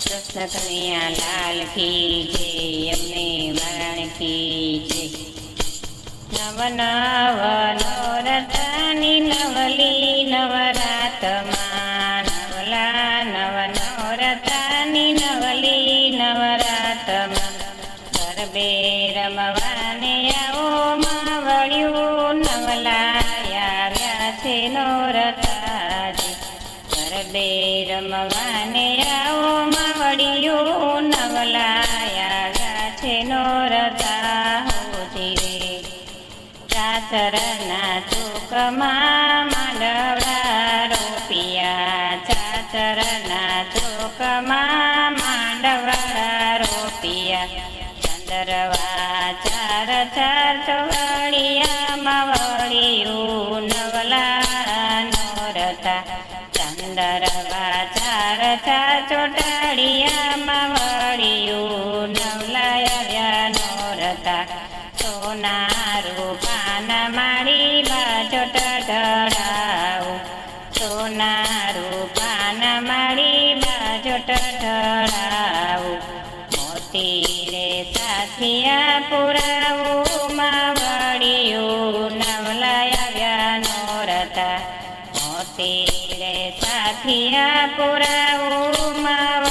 કૃષ્ણ કનૈયા લાલ કી જય અમને મરણ કી જય નવ નવ નવરતાની નવલી નવરાતમાં નવલા નવ નવરતાની નવલી નવરાતમાં ગરબે રમવાને આવો માવળ્યું નવલા આવ્યા છે નોરતાજી ગરબે રમવાને ચાચરના ચોકમાં માંડવડા રોપિયા ચાચરના ચોકમાં માંડવડા રોપિયા ચંદરવા ચાર ચાર ચોવડિયામાં વળિયું નવલા નોરતા ચંદરવા ચાર ચાર ચોટાડિયામાં બાજો મોતીને સાથિયા પુરાવું માં વળિયું નવલાય આવ્યા નોરતા. મોતીને સાથિયા પુરાવું માં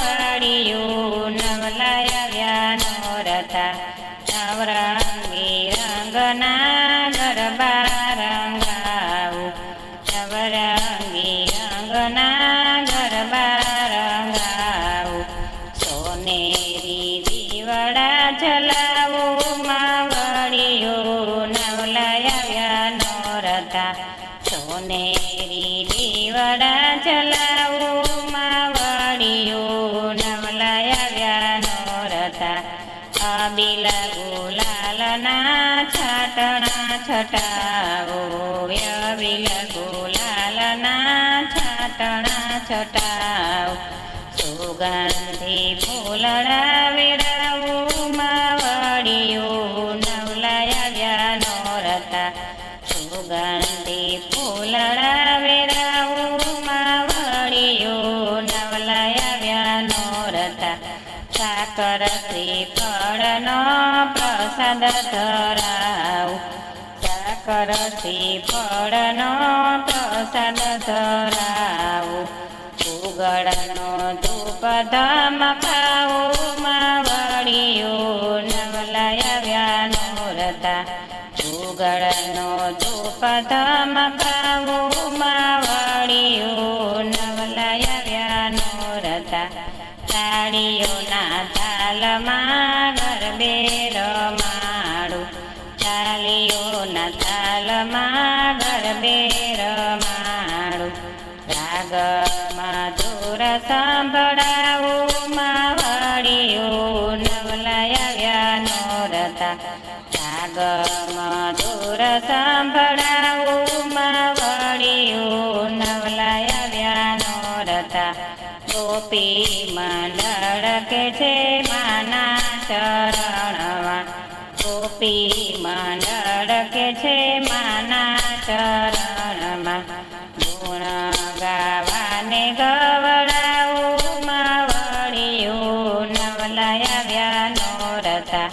નોરતા સોનેરી દીવડા જલાવું માં નવલાય આવ્યા નોરતા અબિલ ગુલાલના છાટણા છટાવો અબિલ ગુલાલના છાટણા છટાવો. સુગંધી ફૂલડા વેરાવું સુગંધી ફૂલડા વેરાવું માં વળિયું. નવલાયા નોરતા સાકર શ્રીફળનો પ્રસાદ ધરાવ. સાકર શ્રીફળનો પ્રસાદ ધરાવ. ઉગડનો ધૂપ ધમકાવું માં વળિયું. ઉગડનો ધૂપ માવાળીઓ નવલાયા નોરતા તાળીઓના તાલમાં ગરબે રમાડું તાળીઓના તાલમાં ગરબે રમાડું રાગ ધૂર સાંભળાવું માં વળિયું નવલાયા નોરતા રાગમાં ધૂર સાંભળાવું માં નવલાયા નવલાયા નોરતા ગોપી મંડળ કે છે માના ચરણવા ગોપી મંડળ છે માના ચરણમાં. ગુણ ગાવાને ગવડાવું માં વળિયું નવલાયા નોરતા